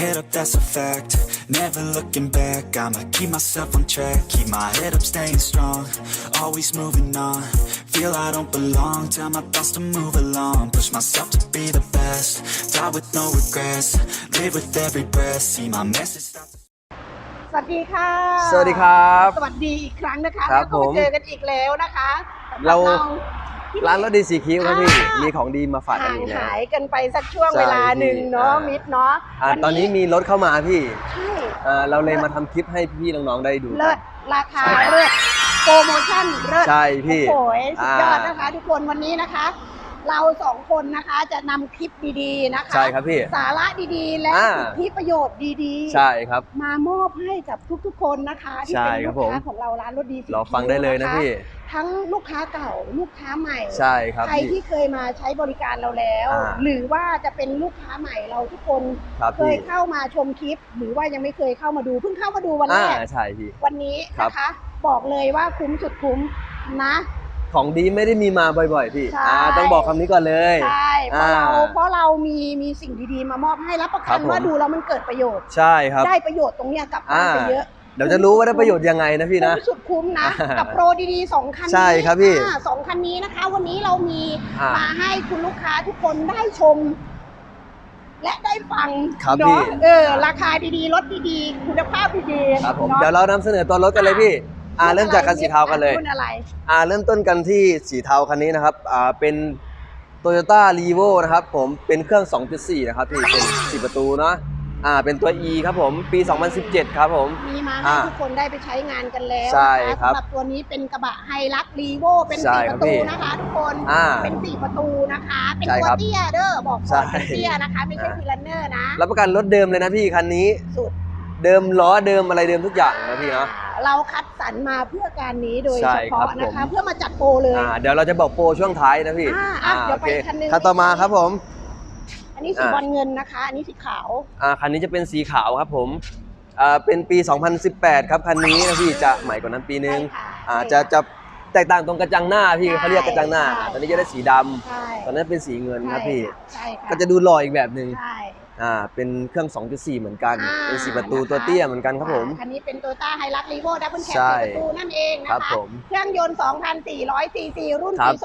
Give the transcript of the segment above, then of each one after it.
head up, that's a fact. Never looking back, I'ma keep myself on track. Keep my head up, staying strong, always moving on. Feel I don't belong, tell my thoughts to move along. Push myself to be the best, die with no regrets. Live with every breath, see my message start to สวัสดีค่ะ สวัสดีครับ สวัสดีอีกครั้งนะคะ ครับแล้วก็มาผมเจอกันอีกแล้วนะคะสำหบเราที่ ร้านรถดีสีคิ้วครับพี่อ่ามีมีของดีมาฝากกันห่างอีกแล้ว หายกันไปสักช่วงใช่เวลาหนึ่งเนาะพี่มิดเนาะอ่าวัตอนนี้มีรถเข้ามาพี่ใช่อ่าเราเลยมาทำคลิปให้พี่ๆน้องๆได้ดู เลิศราคาเลิศโปรโมชั่นเลิศใช่พี่โอ้โหสุดยอดอ่านนะคะ ทุกคนวันนี้นะคะ เราสองคนนะคะจะนำคลิปดีๆนะคะ ใช่ครับพี่ สาระดีๆ และอ่า สิทธิประโยชน์ดีๆ ใช่ครับ มามอบให้กับทุกๆ คนนะคะที่ใช่เป็นครัลูบกผม ค้าของเราร้านรถดีสีรอฟังได้เลยนะคพี่ ทั้งลูกค้าเก่าลูกค้าใหม่ ใช่ครับใครพี่ ที่เคยมาใช้บริการเราแล้ว อ่า หรือว่าจะเป็นลูกค้าใหม่เราทุกคนครับเคพี่ยเข้ามาชมคลิป หรือว่ายังไม่เคยเข้ามาดูเพิ่งเข้ามาดูวันแรอ่าก ใช่พี่ วันนี้ครับนะคะ บอกเลยว่าคุ้มสุดคุ้มนะ ของดีไม่ได้มีมาบ่อยๆพี่ใช่ อ่าต้องบอกคำนี้ก่อนเลย ใช่เพราะเราอ่าเพราะเรามีมีสิ่งดีๆมามอบให้รับประครักับนผม ว่าดูแล้วมันเกิดประโยชน์ ใช่ครับ ได้ประโยชน์ตรงเนี้ยกลับบ้านไปอ่า เยอะเดี๋ยวจะรู้ว่าได้ประโยชน์ยังไงนะพี่นะ คุ้มสุดคุ้มนะ อ่ากักับโปรดีๆสองคันนี้ใช่ครับพี่อ่าสองคันนี้นะคะ วันนี้เรามีอ่ามมาให้คุณลูกค้าทุกคนได้ชม และได้ฟังครับเนาะพี่เออ ราคาดีๆรถดีๆ คุณภาพดีๆครับผมนาะ เดี๋ยวเรานำเสนอตัวรถกันเลยพี่ อ่าเริ่มจากคันสีเทากันเลย รุ่นอะไร อ่าเริ่มต้นกันที่สีเทาคันนี้นะครับอ่าเป็น Toyota r e v o นะครับผมเป็นเครื่อง 2.4 นะครับพี่เป็น4ประตูเนาะอ่าเป็นตัว E ครับผมปี 2017 ครับผม มีมาให้อ่าทุกคนได้ไปใช้งานกันแล้วใช่นะคะครับสำหรับตัวนี้เป็นกระบะไฮรักรีโวเป็นใช่สี่คปรับระตูพี่นะคะ ทุกคนอ่าเป็นสี่ประตูนะคะ เป็นใช่ตัวครับเตี้ยเด้อบอกก่ใช่อนเป็นเตี้ยนะคะ ไม่ใช่อ่าฟิลันเนอร์นะรับประกันรถเดิมเลยนะพี่คันนี้ สุดเดิมล้อเดิมอะไรเดิมทุกอย่างนะพี่เนาะ เราคัดสรรมาเพื่อการนี้โดยใช่เฉครับพาะนะคะผมเพื่อมาจัดโปรเลย อ่าเดี๋ยวเราจะบอกโปรช่วงท้ายนะพี่อ่าอะเดี๋ยวไปโอคคันหนึ่ง คันต่อมาครับผม อันนี้สีอ่า บอลเงินนะคะ อันนี้สีขาวอ่าคันนี้จะเป็นสีขาวครับผมอ่าเป็นปี 2018 ครับคันนี้นะพี่จะใหม่กว่านั้นปีนึงใช่ค่ะอ่าจะจะแตกต่างตรงกระจังหน้าพี่ใช่เขาเรียกกระจังหน้าใช่ ตอนนี้จะได้สีดำใช่ตอนนั้นเป็นสีเงินครับพี่ ใช่ค่ะก็จะดูหล่ออีกแบบหนึ่งใช่ อ่าเป็นเครื่อง 2.4 เหมือนกัน อ่าเป็นสีประตูนะคะตัวเตี้ยเหมือนกันครับผม คันนี้เป็นโตต้าไฮรักรีโวดับเบิลแคปใช่ประตูนั่นเองนะครัคะ บผม เครื่องยนต์ 2,400 ซีซี รุ่นครัปี บ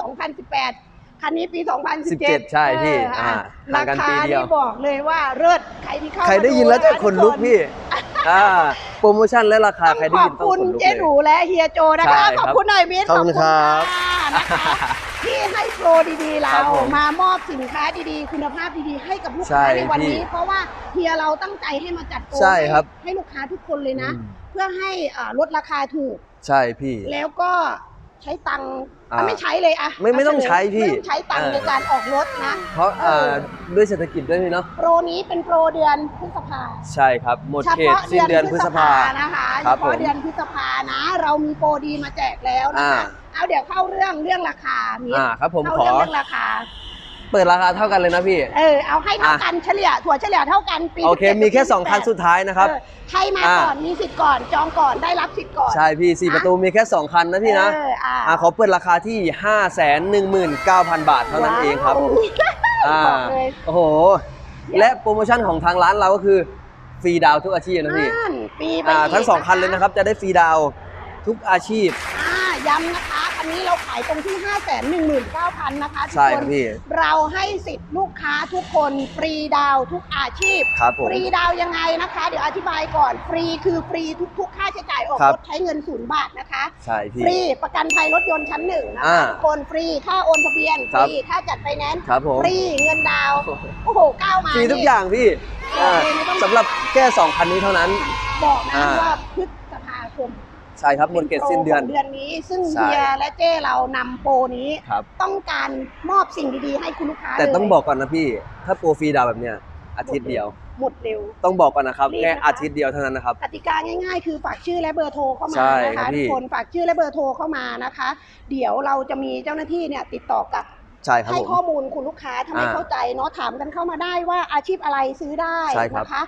2018 คันนี้ปี 2017 17ใช่พี่เอออ่าอะห่ารางกันคาปีเดียว นี่บอกเลยว่าเลิศใครที่เข้าใครได้ยินแล้วจะขนลุกพี่อ่าโปรโมชั่นและราคาต้องใครได้ขอยิบนต้องคุณขนลุกเจ๊เลหนูยและเฮียโจนะใช่คะครับขอบคุณหน่อยมิตรขอบคุณครับะ นะคะ ที่ให้โปรดีๆ เราครับผมมามอบสินค้าดีๆ คุณภาพดีๆ ให้กับลูกใช่ค้าในวันพี่นี้เพราะว่าเฮียเราตั้งใจให้มาจัดโปรใช่ครับ ให้ให้ลูกค้าทุกคนเลยนะ อืมเพื่อให้อ่าลดราคาถูก ใช่พี่ แล้วก็ใช้ตังค์อ่าไม่ใช้เลยอะไม่ไม่ต้องใช้พี่ไม่ต้องใช้ตังค์เออ ในการออกรถนะ เพราะเออ่าอด้วยเศรษฐกิจด้วยพี่เนาะโปรนี้เป็นโปรเดือนพฤษภาใช่ครับ หมดเฉเขตพาะสิ้นเดือนพฤษภา นะคะคเฉรับผมพาะเดือนพฤษภานะ เรามีโปรดีมาแจกแล้วนะคะอ่า เอาเดี๋ยวเข้าเรื่องเรื่องราคามิตรอ่าครับผมเข้าขอเรื่องเรื่องราคา เปิดราคาเท่ากันเลยนะพี่ เออเอาให้เท่ากันเฉลี่ยถั่วเฉลี่ยเท่ากันปีโอเค 17มีแค่กับ2คันสุดท้ายนะครับ เออใครมาอ่า ก่อนมีสิทธิ์ก่อนจองก่อนได้รับสิทธิ์ก่อนใช่พี่สี่อะประตูมีแค่ 2 คันนะพี่นะเอออ่าอ่าขอเปิดราคาที่ 5 1 9 0 0 0 บาทเท่านั้นเองครับ ว้าวอ่าบอกเลยโอ้โห และโปรโมชั่นของทางร้านเราก็คือฟรีดาวน์ทุกอาชีพนะพี่นั่นปีไปอ่าอีกทั้งสองคันเลยนะครับ จะได้ฟรีดาวน์ทุกอาชีพ อ่าย้ำนะคะ อันนี้เราขายตรงที่5 1 9 0 0 0 นะคะทุกใช่คครันบพี่เราให้สิทธิ์ลูกค้าทุกคนฟรีดาวน์ทุกอาชีพ ครับผม ฟรีดาวน์ยังไงนะคะ เดี๋ยวอธิบายก่อนฟรีคือฟรีทุก ๆ ค่าใช้จ่ายออกครับ รถใช้เงินศูนย์บาทนะคะ ใช่พี่ ฟรีประกันภัยรถยนต์ชั้นหนึ่งนะอ่าคะทุกคนฟรีค่าโอนทะเบียนคฟรับ รีค่าจัดไฟแนนซ์ครับผมฟรีเงินดาวน์โอ้โหก้าวมาฟรีทุกนี่อย่างพี่อ่าฟรีไม่ต้องสำหรับแค่2คันนี้เท่านั้น บอกนะอ่าว่าพฤษภาคม ใช่ครับหมดเขตสิ้นเดือนป็โปรของเดือนนี้ ซึ่งใช่ เฮียและเจ้เรานำโปรนี้ ครับ ต้องการมอบสิ่งดีๆให้คุณลูกค้าแต่เลยต้องบอกก่อนนะพี่ ถ้าโปรฟรีดาวน์แบบเนี้ยอาทิตย์เดียว หมดเร็ว ต้องบอกก่อนนะครับรีบแค่นะคะอาทิตย์เดียวเท่านั้นนะครับ กติกาง่ายๆ คือฝากชื่อและเบอร์โทรเข้ามาใช่นะครัคะบพี่ ทุกคนฝากชื่อและเบอร์โทรเข้ามานะคะ เดี๋ยวเราจะมีเจ้าหน้าที่เนี่ยติดต่อกลับ ใช่ครับให้ผมข้อมูลคุณลูกค้าถ้าไม่อ่าเข้าใจเนาะถามกันเข้ามาได้ว่าอาชีพอะไรซื้อได้ใช่ครับนะคะ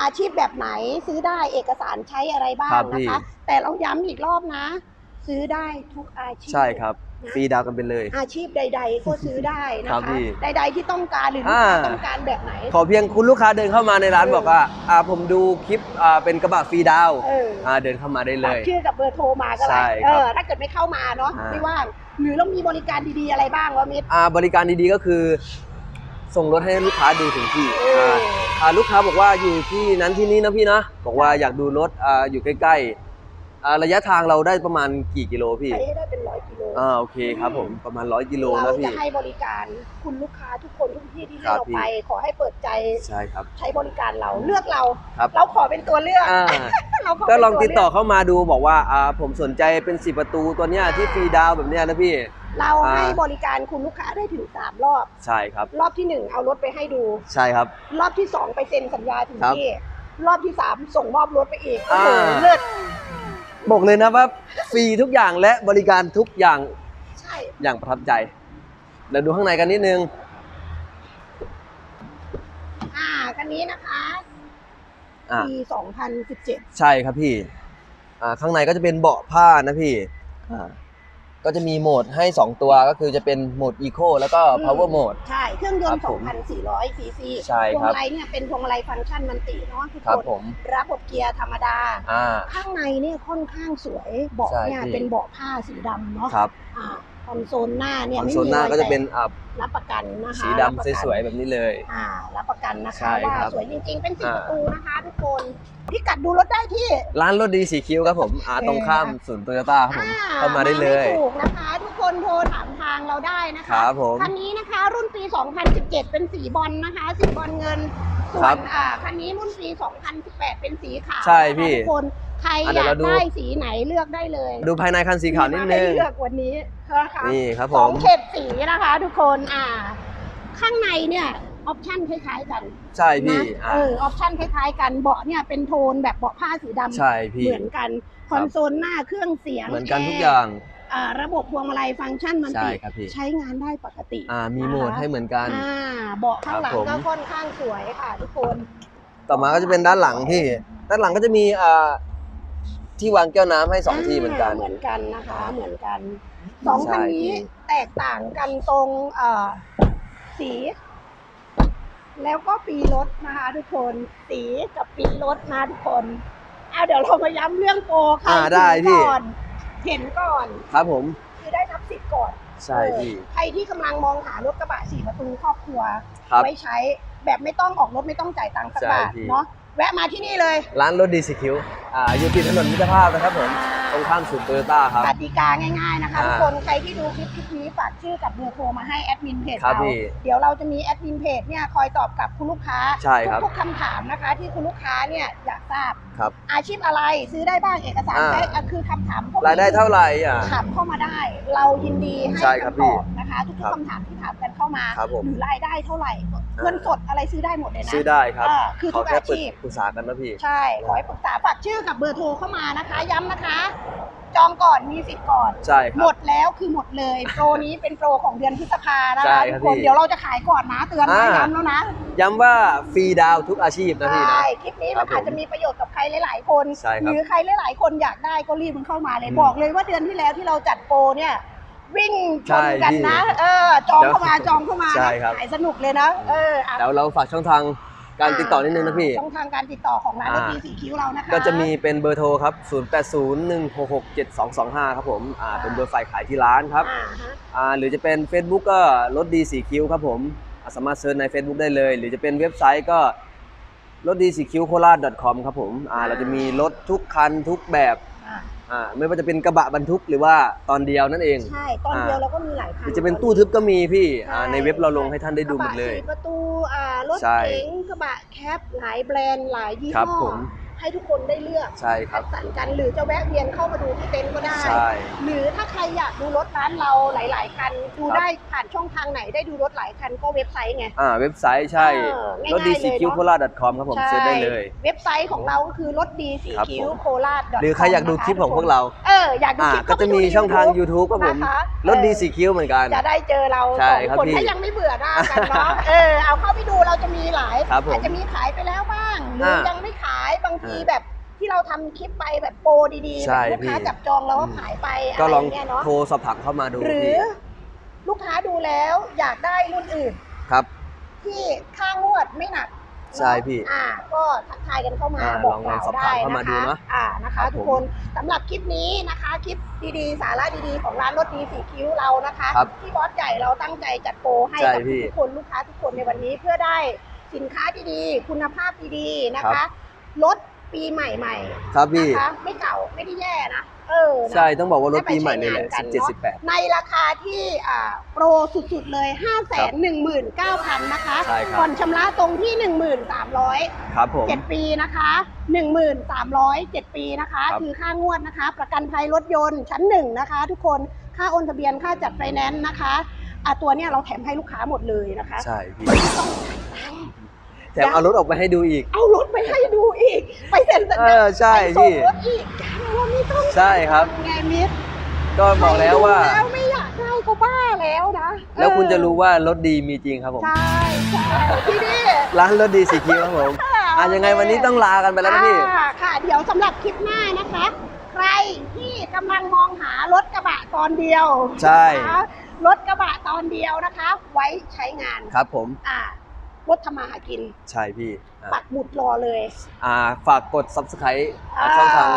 อาชีพแบบไหนซื้อได้เอกสารใช้อะไรบ้างครับนะพี่คะ แต่เราย้ำอีกรอบนะ ซื้อได้ทุกอาชีพ ใช่ครับนะ ฟรีดาวกันไปเลย อาชีพใด ๆ ก็ซื้อได้นะครับคะพี่ ใด ๆที่ต้องการหรือลูกค้าอ่าต้องการแบบไหน ขอเพียงคุณลูกค้าเดินเข้ามาในร้านเออ บอกว่าอ่าผมดูคลิปอ่าเป็นกระบะฟรีดาวเอออ่าเดินเข้ามาได้เลฝากยชื่อกับเบอร์โทรมาก็ใช่ได้คเอรับอถ้าเกิดไม่เข้ามาเนาะอ่า ไม่ว่างหรือเรามีบริการดีๆอะไรบ้างวะมิตร อ่าบริการดีๆก็คือ ส่งรถให้ลูกค้าดูถึงที่เอออ่าอ่าลูกค้าบอกว่าอยู่ที่นั้นที่นี้นะพี่นะ บอกว่าอยากดูรถอ่าอยู่ใกล้ๆอ่า ระยะทางเราได้ประมาณกี่กิโลพี่ ใช้ให้ได้เป็นร้อยกิโลอ่าโอเคครับผมประมาณ100กิโลเรานะพี่ จะให้บริการคุณลูกค้าทุกคนทุกที่ที่ให้ครับเราพี่ ไป ขอให้เปิดใจใช่ครับ ใช้บริการเราเลือกเรา ครับ เราขอเป็นตัวเลือกอ่าเราขก็เป็นลองติดต่อวเเข้ามาดูบอกว่าอ่าผมสนใจเป็นสิประตูตัวเนี้ยที่ฟรีดาวน์แบบเนี้ยนะพี่เราอ่า ให้บริการคุณลูกค้าได้ถึงสามรอบ ใช่ครับ รอบที่หนึ่งเอารถไปให้ดู ใช่ครับ รอบที่สองไปเซ็นสัญญาถึงครับที่ รอบที่สามส่งมอบรถไปอีกโอ้อ่าโหเลิศ บอกเลยนะว่าฟรีทุกอย่างและบริการทุกอย่างใช่อย่างประทับใจ เดี๋ยวดูข้างในกันนิดนึง อ่าคันนี้นะคะอ่า ปี2017 ใช่ครับพี่ อ่า ข้างในก็จะเป็นเบาะผ้านะพี่ อ่า ก็จะมีโหมดให้ 2 ตัวก็คือจะเป็นโหมด Eco แล้วก็ Power Mode ใช่ เครื่องยนครัต์บผม2,400 ซีซีใช่พวงครับมาลัยเนี่ยเป็นพวงมาลัยฟังก์ชันมันติเนาะทุกครับคนผม ระบบเกียร์ธรรมดา อ่า ข้างในเนี่ยค่อนข้างสวย เบาะใช่เนี่ยพี่ เป็นเบาะผ้าสีดำเนาะครับ อ่า คอนโซลหน้าเนี่ยคอนไม่โซลมีหน้ารอยก็จะเป็นแตอ่ารับประกันนะคะสีรับประดำกันสวยๆแบบนี้เลย อ่า รับประกันนะคะใช่ว่าครับสวยจริงๆ เป็นสีอ่า ประตูนะคะทุกคนพี่กัดดูรถได้ที่ ร้านรถดีสีคิ้วครับผมอ่าเออตรงข้ามศูนย์โตโยต้าครับผมเข้ามาได้เลยถูกนะคะ ทุกคนโทรถามทางเราได้นะคคะรับผม คันนี้นะคะรุ่นปี 2017 เป็นสีบอลนะคะสีบอลเงินส่ครัวบนอ่าคันนี้รุ่นปี 2018 เป็นสีขาวใช่นะคะพี่ทุกคนใครอะอเดี๋ยวยากเราดู ได้สีไหนเลือกได้เลยดูภายในคันสีขาวนิดนึงมีมาให้เลือกวันนี้ นะคะนี่ครับผสองมเฉดสีนะคะ ทุกคนอ่า ข้างในเนี่ยออปชั่นคล้ายๆกันใช่พี่นะอ่า เออออปชั่นคล้ายๆกันเบาะเนี่ยเป็นโทนแบบเบาะผ้าสีดำใช่พี่เหมือนกันคอนโซลหน้าเครื่องเสียงเหมือนกันทุกแร์อย่าง อ่าระบบพวงมาลัยฟังก์ชันมันใช่ติครับพี่ ใช้งานได้ปกติ อ่ามีนะคะโหมดให้เหมือนกัน อ่าเบาะข้างหลังครับผมก็ค่อนข้างสวยค่ะ ทุกคนต่อมาก็จะเป็นด้านหลังพี่ ด้านหลังก็จะมีอ่าที่วางแก้วน้ำให้สองที่เหมือนกัน เหมือนกันนะคะ เหมือนกัน สองคันนี้ใช่พี่แตกต่างกันตรงเอ่อสี แล้วก็ปีรถนะคะทุกคน สีกับปีรถนะทุกคนเอาเดี๋ยวเรามาย้ำเรื่องโปรค่ะอ่าได้พี่ก่อนเห็นก่อน ครับผม คือได้รับสิทธิ์ก่อนใช่พี่เออใครที่กำลังมองหารถกระบะสี่ประตูครอบครัว ครับ ไว้ใช้แบบไม่ต้องออกรถไม่ต้องจ่ายตังค์สักใช่บาทพี่ เนาะ แวะมาที่นี่เลย ร้านรถดีสีคิ้วอ่าอยู่ติดถนนมิตรภาพนะครับผมตรงข้ามศูนย์โตโยต้าครับ กติกาง่ายๆนะคะอ่าทุกคนใครที่ดูคลิปคลิปนี้ฝากชื่อกับเบอร์โทรมาให้แอดมินเพจครับเราพี่เดี๋ยวเราจะมีแอดมินเพจเนี่ยคอยตอบกับคุณลูกค้าใช่ครับ ทุกๆคำถามนะคะ ที่คุณลูกค้าเนี่ยอยากทราบครับ อาชีพอะไรซื้อได้บ้างเอกสารอ่าใช้อะคือคำถามพวกนี้รายได้เท่าไหร่อะ ถามเข้ามาได้ เรายินดีให้ใช่ครับคำตอบนะคะ ทุกครับๆคำถามที่ถามกันเข้ามาครับผม หรือรายได้เท่าไหร่ เงินสดอะไรซื้อได้หมดเลยนะซื้อได้ครับอ่าคือขทุอกแค่อาชีพ ปรึกษากันนะพี่ ใช่ ขอให้ปรึกษาฝากชื่อกับเบอร์โทรเข้ามานะคะ ย้ำนะคะ จองก่อนมีสิทธิ์ก่อน ใช่คหรัมบดแล้วคือหมดเลย โปรนี้เป็นโปรของเดือนพฤษภานะใช่คะครัทุบกคนพี่เดี๋ยวเราจะขายก่อนนะเตือนนะอ่า ย้ำแล้วนะย้ำว่าฟรีดาวทุกอาชีพนะพี่นะ ใช่คลิปนี้ครัมันบผมอาจจะมีประโยชน์กับใครหลาย ๆ คน ใช่ครับหรือใครหลาย ๆ คนอยากได้ก็รีบมันเข้ามาเลยอืม บอกเลยว่าเดือนที่แล้วที่เราจัดโปรเนี่ย วิ่งชนกันนะใช่พี่เออ จองเดี๋ยวเข้ามาจองเข้ามาใช่นะครับ ขายสนุกเลยนะ เอออะแล้วเราฝากช่องทางการติดต่อนิดนึงนะพี่ ช่องทางการติดต่อของร้านรถอ่าดีสีคิ้วเรานะคะ ก็จะมีเป็นเบอร์โทรครับ 0801667225 ครับผมอ่าเป็นเบอร์ฝ่ายขายที่ร้านครับอ่าฮะอ่าหรือจะเป็น Facebook ก็รถดีสีคิ้วครับผมอ่าสามารถเซิร์ชใน Facebook ได้เลย หรือจะเป็นเว็บไซต์ก็รถดีสีคิ้วโคราช .com ครับผมอ่าเราจะมีรถทุกคันทุกแบบ อ่า อ่าไม่ว่าจะเป็นกระบะบรรทุกหรือว่าตอนเดียวนั่นเอง ใช่ ตอนเดียวเราก็มีหลายหคันรือจะเป็นตู้ทึบก็มีพี่อ่าใช่ ในเว็บเราลงให้ท่านได้ดูหมดเลย กระบะสี่ประตูอ่ารถใช่เก๋งกระบะแคปหลายแบรนด์หลายยี่ครับห้อผม ให้ทุกคนได้เลือกใช่ครับคัดสรรกันหรือจะแวะเวียนเข้ามาดูที่เต็นท์ก็ได้ ใช่ หรือถ้าใครอยากดูรถร้านเราหลาย ๆ คันดูครับ ได้ผ่านช่องทางไหนได้ดูรถหลายคันก็เว็บไซต์ไง อ่าเว็บไซต์ใช่เออง่ายๆรถดีซีคิวเลยเนอะ โคราช .com ครับผมเซิร์ชได้เลย เว็บไซต์ของเราก็คือรถดีสีครับคิ้วผม โคราชหรือใครอยากดูคลิปของพวกเรา เอออยากดูอ่า คลิปก็จะมีเข้าไปดูช่องทางใน YouTube ครับผมนะคะรถดีเออซีคิวเหมือนกัน จะได้เจอเราใช่สองครับคนพี่ถ้ายังไม่เบื่อหน้ากันเนาะเออเอาเข้าไปดูเราจะมีหลายครับผมอาจจะมีขายไปแล้วบ้างหรืออ่ายั ยังไม่ขายบางทีอ่าแบบที่เราทำคลิปไปแบบโปรดีๆใช่แบบลูกค้าพี่ จับจองแล้วก็อืมขายไปก็อะไรลองเงี้ยเนาะโทรสอบถามเข้ามาดูหรือพี่ลูกค้าดูแล้วอยากได้รุ่นอื่น ครับ ที่ค่างวดไม่หนักใช่พี่อ่า ก็ทักทายกันเข้ามาอ่าบอกลองกล่าวสอบได้ถามเข้ามานะดูคะเนอะอ่านะครัคะบทุกผมคนสำหรับคลิปนี้นะคะคลิปดีๆ สาระดีๆ ของร้านรถดีสีคิ้วเรานะคะครับที่บอสใหญ่เราตั้งใจจัดโปรให้ใช่กับพี่ทุกคนลูกค้าทุกคนในวันนี้เพื่อได้สินค้าดีๆ คุณภาพดีๆนะครัคะบรถ ปีใหม่ครับๆพี่ นะคะไม่เก่าไม่ได้แย่นะ เออนะ ใช่ต้องบอกว่ารถปีใหม่เลยแหละได้ไปใช้งานกัน17เนอะ 18 ในราคาที่อ่าโปรสุดๆเลย 5 1 9 0 0 0 นะคะใช่ครับ ผ่อนชำระตรงที่ 1,300 ครับผม 7 ปีนะคะ 1,300 7 ปีนะคะ ครับ คือค่างวดนะคะ ประกันภัยรถยนต์ชั้นหนึ่งนะคะ ทุกคนค่าโอนทะเบียนค่าจัดไฟแนนซ์นะคะอะตัวเนี้ยเราแถมให้ลูกค้าหมดเลยนะคะ ใช่พี่ ไม่ต้องจ่ายตังค์ แถมเอารถออกไปให้ดูอีก เอารถไปให้ดูอีก ไปเซ็นสัญเอญาอใช่ไปส่งพี่รถอีกยังว่าไม่ต้องใช่ครับไงมิตรก็บอกแล้วว่า ใครดูแล้วไม่อยากได้ก็บ้าแล้วนะแล้วคุณเออจะรู้ว่ารถดีมีจริงครับผม ใช่ใช่ที่นี่ ร้านรถดีสีคิวครับผมอะยังไงวันนี้ต้องลากันไปแล้วนะพี่ อ่าค่ะ เดี๋ยวสำหรับคลิปหน้านะคะ ใครที่กำลังมองหารถกระบะตอนเดียวใช่ นะคะรถกระบะตอนเดียวนะคะ ไว้ใช้งานครับผม อ่า รถทำมาหากิน ใช่พี่อะปักหมุดรอเลยอ่าฝากกด subscribe อะอ่าช่องทาง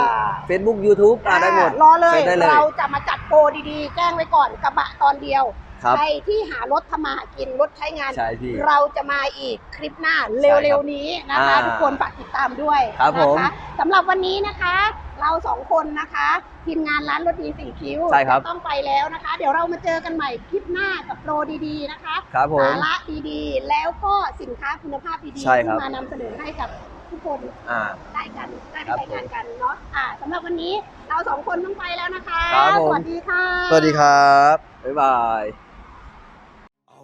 Facebook YouTube อ่าได้หมดรอเลยซิร์ชได้เลย เราจะมาจัดโปรดีๆ แจ้งไว้ก่อนกระบะตอนเดียว ครับใครที่หารถทำมาหากินรถใช้งาน ใช่พี่เราจะมาอีกคลิปหน้าเร็วๆนี้นะคะ อ่าทุกคนฝากติดตามด้วยครับนะผมคะสำหรับวันนี้นะคะ เราสองคนนะคะทีมงานร้านรถดีสี่คิ้วใช่ครับ จะต้องไปแล้วนะคะ เดี๋ยวเรามาเจอกันใหม่คลิปหน้ากับโปรดีๆนะคะ ครับผม สาระดีๆ แล้วก็สินค้าคุณภาพดีๆใช่ครับ ที่มานำเสนอให้กับทุกคนอ่า ได้กันได้ไปครับใช้งานกันเนาะอ่าสำหรับวันนี้เราสองคนต้องไปแล้วนะคะ ครับผม สวัสดีค่ะ สวัสดีครับ บ๊ายบาย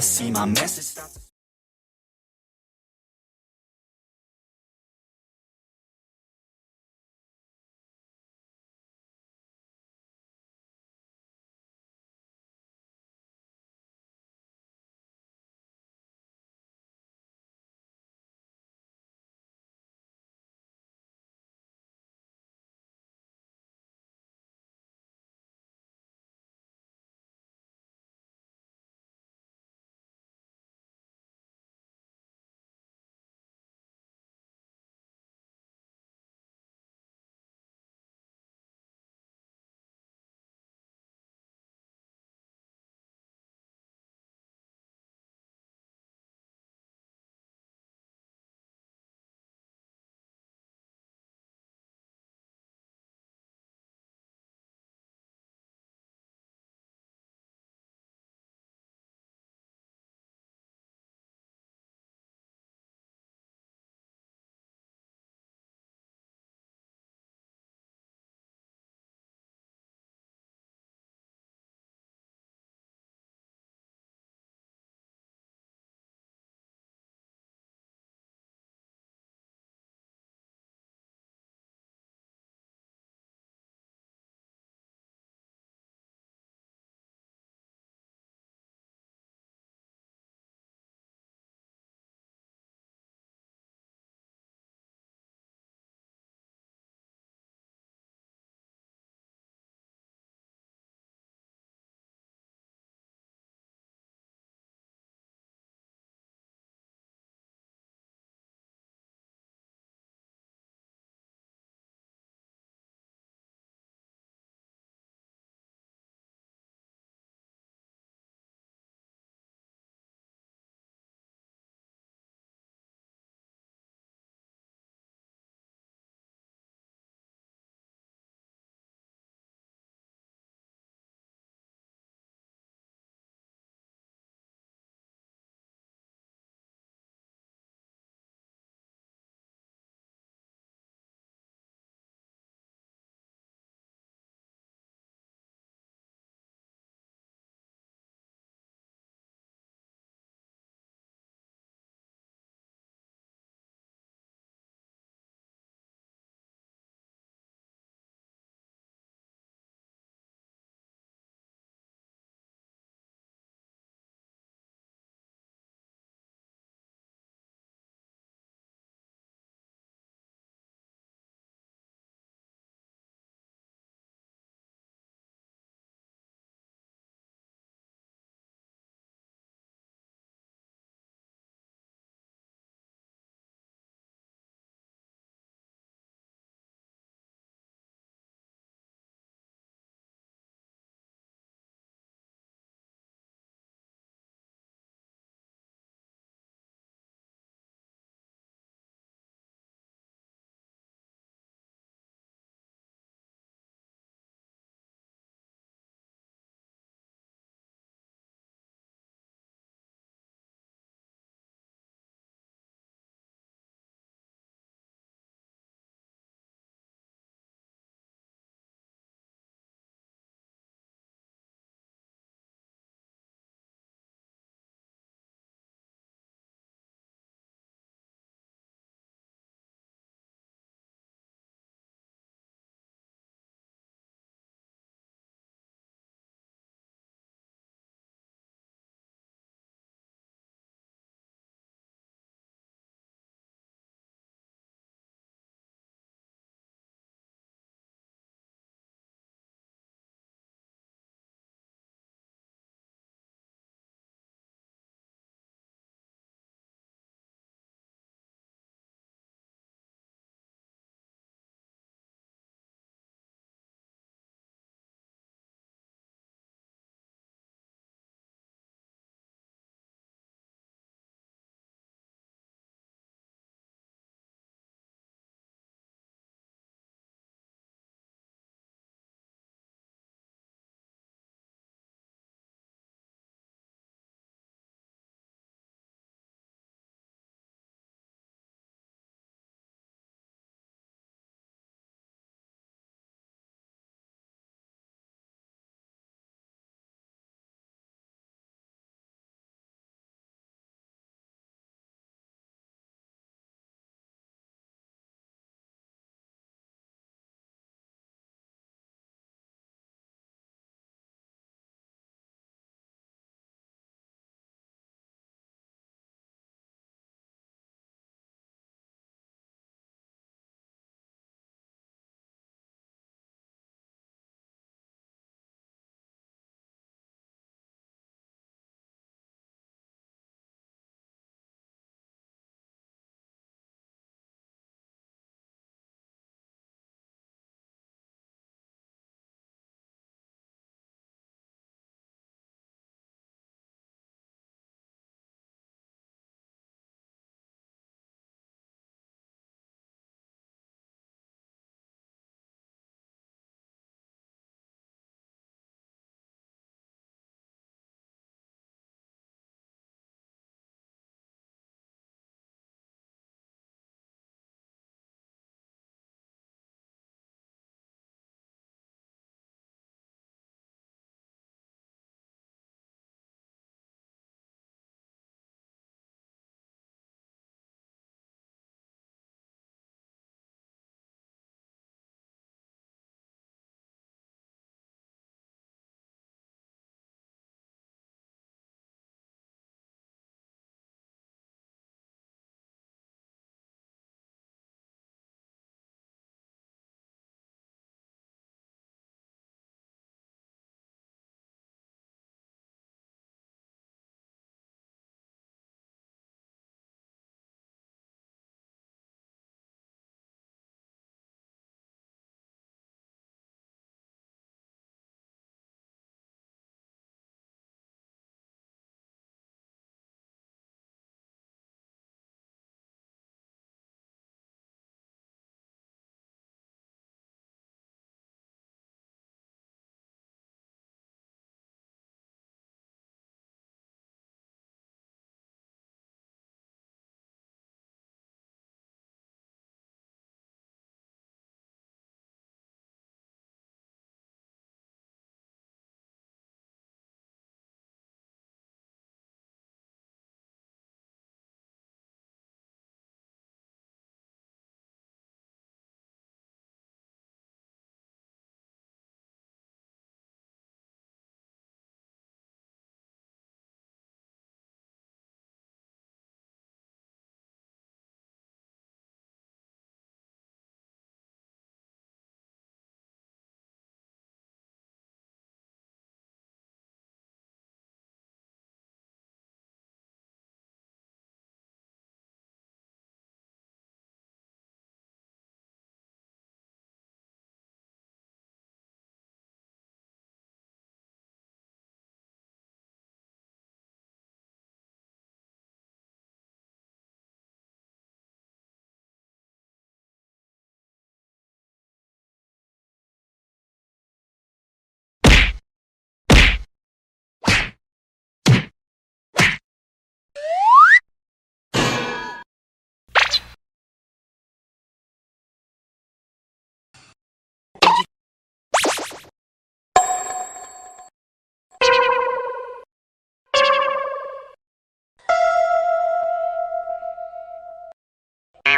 see my message start to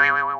wait, wait, wait.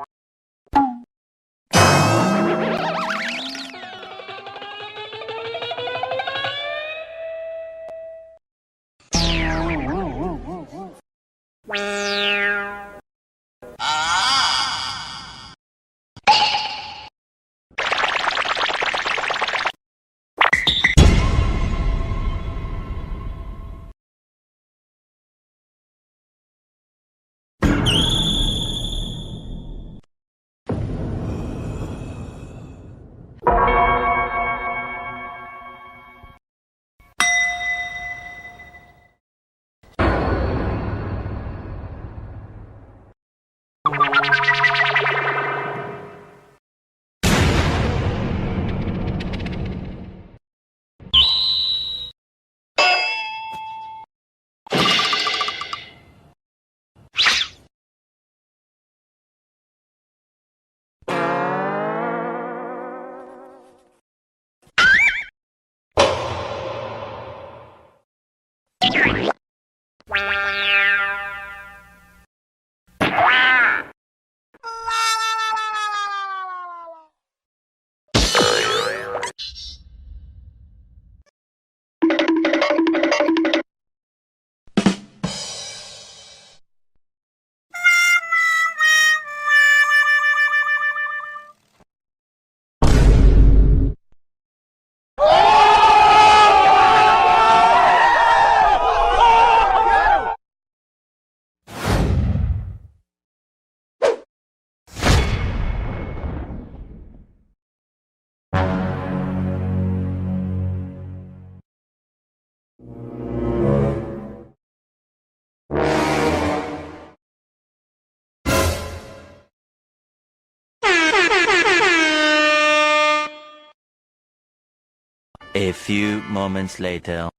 A few moments later.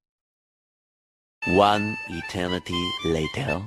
One eternity later.